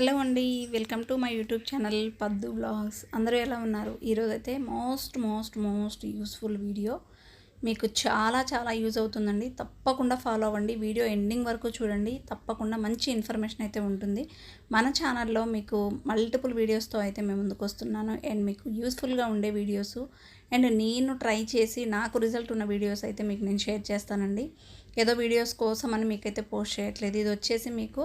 Hello అండి welcome to my YouTube channel Paddu vlogs అందరూ ఎలా ఉన్నారు? ఈరోజు అయితే most most most useful video. మీకు చాలా చాలా యూజ్ అవుతుందండి. తప్పకుండా ఫాలో అవ్వండి. వీడియో ఎండింగ్ వరకు చూడండి. తప్పకుండా మంచి ఇన్ఫర్మేషన్ అయితే ఉంటుంది. మన ఛానల్లో మీకు మల్టిపుల్ వీడియోస్తో అయితే మేము ముందుకు వస్తున్నాను. అండ్ మీకు యూస్ఫుల్గా ఉండే వీడియోస్. అండ్ నేను ట్రై చేసి నాకు రిజల్ట్ ఉన్న వీడియోస్ అయితే మీకు నేను షేర్ చేస్తానండి. ఏదో వీడియోస్ కోసం అని మీకైతే పోస్ట్ చేయట్లేదు. ఇది వచ్చేసి మీకు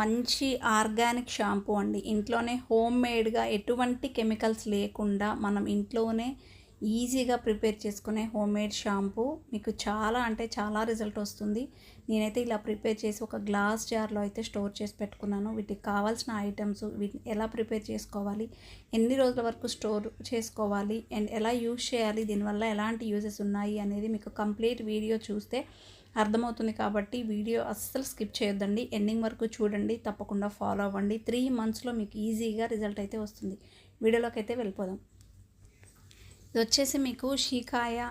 మంచి ఆర్గానిక్ షాంపూ అండి. ఇంట్లోనే హోమ్ మేడ్గా ఎటువంటి కెమికల్స్ లేకుండా మనం ఇంట్లోనే ఈజీగా ప్రిపేర్ చేసుకునే హోమ్ మేడ్ షాంపూ మీకు చాలా అంటే చాలా రిజల్ట్ వస్తుంది. నేనైతే ఇలా ప్రిపేర్ చేసి ఒక గ్లాస్ జార్లో అయితే స్టోర్ చేసి పెట్టుకున్నాను. వీటికి కావాల్సిన ఐటమ్స్ వీటిని ఎలా ప్రిపేర్ చేసుకోవాలి ఎన్ని రోజుల వరకు స్టోర్ చేసుకోవాలి అండ్ ఎలా యూజ్ చేయాలి దీనివల్ల ఎలాంటి యూజెస్ ఉన్నాయి అనేది మీకు కంప్లీట్ వీడియో చూస్తే అర్థమవుతుంది కాబట్టి వీడియో అస్సలు స్కిప్ చేయొద్దండి. ఎండింగ్ వరకు చూడండి తప్పకుండా ఫాలో అవ్వండి. త్రీ మంత్స్లో మీకు ఈజీగా రిజల్ట్ అయితే వస్తుంది. వీడియోలోకి అయితే వెళ్ళిపోదాం. ఇది వచ్చేసి మీకు షీకాయ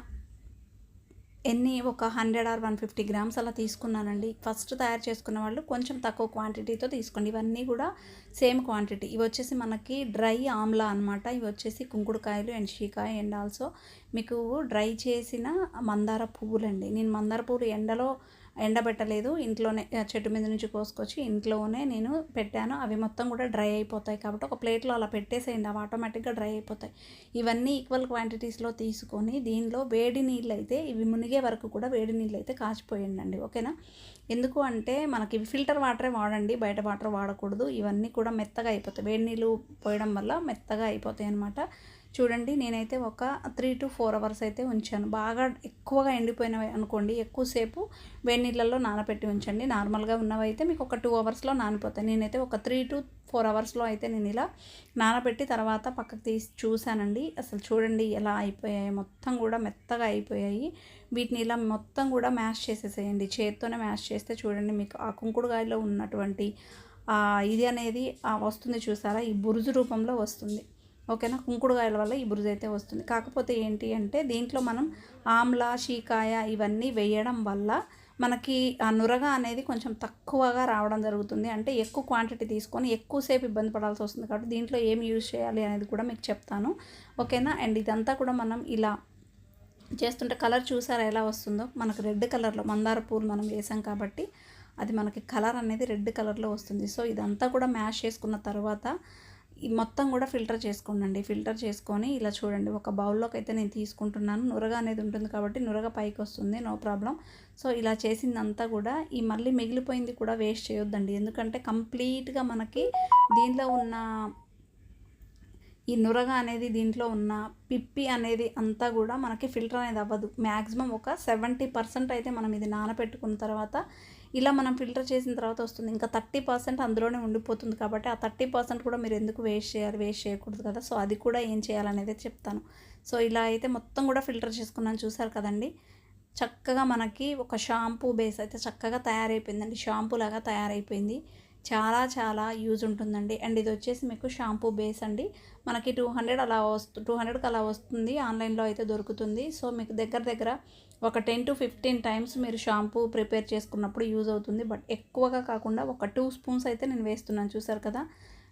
ఎన్ని ఒక hundred or one fifty grams అలా తీసుకున్నానండి. ఫస్ట్ తయారు చేసుకున్న వాళ్ళు కొంచెం తక్కువ క్వాంటిటీతో తీసుకోండి. ఇవన్నీ కూడా సేమ్ క్వాంటిటీ. ఇవి వచ్చేసి మనకి డ్రై ఆమ్లా అనమాట ఇవి వచ్చేసి కుంకుడుకాయలు అండ్ షీకాయ అండ్ ఆల్సో మీకు డ్రై చేసిన మందార పువ్వులండి. నేను మందార పువ్వులు ఎండలో ఎండబెట్టలేదు. ఇంట్లోనే చెట్టు మీద నుంచి కోసుకొచ్చి ఇంట్లోనే నేను పెట్టాను. అవి మొత్తం కూడా డ్రై అయిపోతాయి కాబట్టి ఒక ప్లేట్లో అలా పెట్టేసేయండి. అవి ఆటోమేటిక్గా డ్రై అయిపోతాయి. ఇవన్నీ ఈక్వల్ క్వాంటిటీస్లో తీసుకొని దీనిలో వేడి నీళ్ళు అయితే ఇవి మునిగే వరకు కూడా వేడి నీళ్ళు అయితే కాచిపోయండి ఓకేనా? ఎందుకు అంటే మనకి ఫిల్టర్ వాటరే వాడండి. బయట వాటర్ వాడకూడదు. ఇవన్నీ కూడా మెత్తగా అయిపోతాయి. వేడి నీళ్ళు పోయడం వల్ల మెత్తగా అయిపోతాయి అన్నమాట. చూడండి నేనైతే ఒక త్రీ టు ఫోర్ అవర్స్ అయితే ఉంచాను. బాగా ఎక్కువగా ఎండిపోయినవి అనుకోండి ఎక్కువసేపు వేడి నీళ్ళల్లో నానబెట్టి ఉంచండి. నార్మల్గా ఉన్నవి అయితే మీకు ఒక టూ అవర్స్లో నానిపోతాయి. నేనైతే ఒక త్రీ టు ఫోర్ అవర్స్లో అయితే నేను ఇలా నానబెట్టి తర్వాత పక్కకు తీసి చూశానండి. అసలు చూడండి ఎలా అయిపోయాయి. మొత్తం కూడా మెత్తగా అయిపోయాయి. వీటిని ఇలా మొత్తం కూడా మ్యాష్ చేసేసేయండి. చేత్తోనే మ్యాష్ చేస్తే చూడండి మీకు ఆ కుంకుడుగాయలో ఉన్నటువంటి ఇది అనేది వస్తుంది చూసారా? ఈ బురుజు రూపంలో వస్తుంది. ఓకేనా? కుంకుడుకాయల వల్ల ఈ బురుజు అయితే వస్తుంది. కాకపోతే ఏంటి అంటే దీంట్లో మనం ఆమ్లా షీకాయ ఇవన్నీ వేయడం వల్ల మనకి ఆ నురగ అనేది కొంచెం తక్కువగా రావడం జరుగుతుంది. అంటే ఎక్కువ క్వాంటిటీ తీసుకొని ఎక్కువసేపు ఇబ్బంది పడాల్సి వస్తుంది కాబట్టి దీంట్లో ఏం యూజ్ చేయాలి అనేది కూడా మీకు చెప్తాను. ఓకేనా? అండ్ ఇదంతా కూడా మనం ఇలా చేస్తుంటే కలర్ చూసారా ఎలా వస్తుందో? మనకు రెడ్ కలర్లో మందార పూలు మనం వేసాం కాబట్టి అది మనకి కలర్ అనేది రెడ్ కలర్లో వస్తుంది. సో ఇదంతా కూడా మ్యాష్ చేసుకున్న తర్వాత మొత్తం కూడా ఫిల్టర్ చేసుకోండి ఫిల్టర్ చేసుకొని ఇలా చూడండి. ఒక బౌల్లోకి అయితే నేను తీసుకుంటున్నాను. నురగ అనేది ఉంటుంది కాబట్టి నురగ పైకి వస్తుంది. No problem. సో ఇలా చేసిందంతా కూడా ఈ మళ్ళీ మిగిలిపోయింది కూడా వేస్ట్ చేయొద్దండి. ఎందుకంటే కంప్లీట్గా మనకి దీనిలో ఉన్న ఈ నురగ అనేది దీంట్లో ఉన్న పిప్పి అనేది అంతా కూడా మనకి ఫిల్టర్ అనేది అవ్వదు. మ్యాక్సిమం ఒక సెవెంటీ పర్సెంట్ అయితే మనం ఇది నానబెట్టుకున్న తర్వాత ఇలా మనం ఫిల్టర్ చేసిన తర్వాత వస్తుంది. ఇంకా థర్టీ పర్సెంట్ అందులోనే ఉండిపోతుంది కాబట్టి ఆ థర్టీ పర్సెంట్ కూడా మీరు ఎందుకు వేస్ట్ చేయాలి? వేస్ట్ చేయకూడదు కదా. సో అది కూడా ఏం చేయాలనేది చెప్తాను. సో ఇలా అయితే మొత్తం కూడా ఫిల్టర్ చేసుకున్నాను. చూసారు కదండి? చక్కగా మనకి ఒక షాంపూ బేస్ అయితే చక్కగా తయారైపోయిందండి. షాంపూ లాగా తయారైపోయింది. చాలా చాలా యూజ్ ఉంటుందండి. అండ్ ఇది వచ్చేసి మీకు షాంపూ బేస్ అండి. మనకి టూ హండ్రెడ్ అలా వస్తు టూ హండ్రెడ్కి అలా వస్తుంది. ఆన్లైన్లో అయితే దొరుకుతుంది. సో మీకు దగ్గర దగ్గర ఒక టెన్ టు ఫిఫ్టీన్ టైమ్స్ మీరు షాంపూ ప్రిపేర్ చేసుకున్నప్పుడు యూజ్ అవుతుంది. బట్ ఎక్కువగా కాకుండా ఒక టూ స్పూన్స్ అయితే నేను వేస్తున్నాను. చూసారు కదా?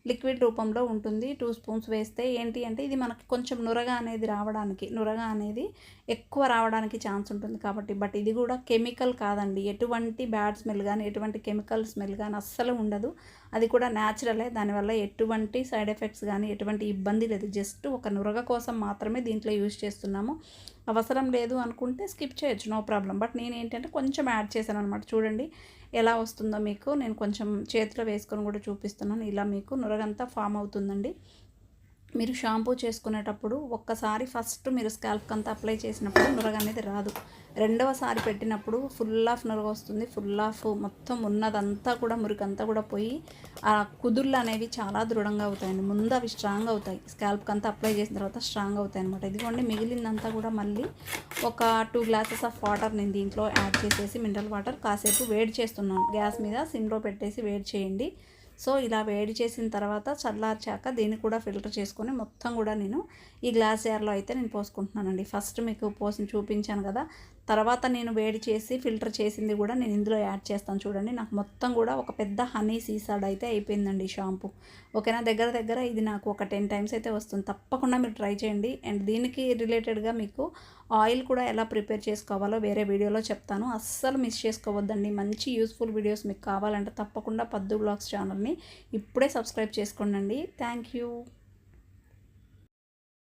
లిక్విడ్ రూపంలో ఉంటుంది. టూ స్పూన్స్ వేస్తే ఏంటి అంటే ఇది మనకి కొంచెం నురగ అనేది రావడానికి నురగ అనేది ఎక్కువ రావడానికి ఛాన్స్ ఉంటుంది కాబట్టి. బట్ ఇది కూడా కెమికల్ కాదండి. ఎటువంటి బ్యాడ్ స్మెల్ కానీ ఎటువంటి కెమికల్ స్మెల్ కానీ అస్సలు ఉండదు. అది కూడా న్యాచురలే. దానివల్ల ఎటువంటి సైడ్ ఎఫెక్ట్స్ కానీ ఎటువంటి ఇబ్బంది లేదు. జస్ట్ ఒక నురగ కోసం మాత్రమే దీంట్లో యూజ్ చేస్తున్నాము. అవసరం లేదు అనుకుంటే స్కిప్ చేయొచ్చు నో ప్రాబ్లం. బట్ నేను ఏంటంటే కొంచెం యాడ్ చేశాను అనమాట చూడండి ఎలా వస్తుందో మీకు. నేను కొంచెం చేతిలో వేసుకొని కూడా చూపిస్తున్నాను. ఇలా మీకు నురగంతా ఫామ్ అవుతుందండి. మీరు షాంపూ చేసుకునేటప్పుడు ఒక్కసారి ఫస్ట్ మీరు స్కాల్ప్కి అంతా అప్లై చేసినప్పుడు నురగ అనేది రాదు. రెండవసారి పెట్టినప్పుడు ఫుల్ ఆఫ్ నురగ వస్తుంది. ఫుల్ ఆఫ్ మొత్తం ఉన్నదంతా కూడా మురికంతా కూడా పోయి ఆ కుదుళ్ళు అనేవి చాలా దృఢంగా అవుతాయండి. ముందు అవి స్ట్రాంగ్ అవుతాయి. స్కాల్ప్కి అంతా అప్లై చేసిన తర్వాత స్ట్రాంగ్ అవుతాయి అనమాట ఇదిగోండి మిగిలిందంతా కూడా మళ్ళీ ఒక టూ గ్లాసెస్ ఆఫ్ వాటర్ నేను దీంట్లో యాడ్ చేసేసి మినరల్ వాటర్ కాసేపు వేడి చేస్తున్నాను. గ్యాస్ మీద సిమ్లో పెట్టేసి వేడి చేయండి. సో ఇలా వేడి చేసిన తర్వాత చల్లార్చాక దీన్ని కూడా ఫిల్టర్ చేసుకొని మొత్తం కూడా నేను ఈ గ్లాస్ జార్లో అయితే నేను పోసుకుంటున్నానండి. ఫస్ట్ మీకు పోసి చూపించాను కదా తర్వాత నేను వేడి చేసి ఫిల్టర్ చేసింది కూడా నేను ఇందులో యాడ్ చేస్తాను చూడండి. నాకు మొత్తం కూడా ఒక పెద్ద హనీ సీసాడ్ అయితే అయిపోయిందండి షాంపూ. ఓకేనా? దగ్గర దగ్గర ఇది నాకు ఒక టెన్ టైమ్స్ అయితే వస్తుంది. తప్పకుండా మీరు ట్రై చేయండి. అండ్ దీనికి రిలేటెడ్గా మీకు ఆయిల్ కూడా ఎలా ప్రిపేర్ చేసుకోవాలో వేరే వీడియోలో చెప్తాను. అస్సలు మిస్ చేసుకోవద్దండి. మంచి యూస్ఫుల్ వీడియోస్ మీకు కావాలంటే తప్పకుండా పద్దు బ్లాగ్స్ ఛానల్ని ఇప్పుడే సబ్స్క్రైబ్ చేసుకోండి థ్యాంక్ యూ.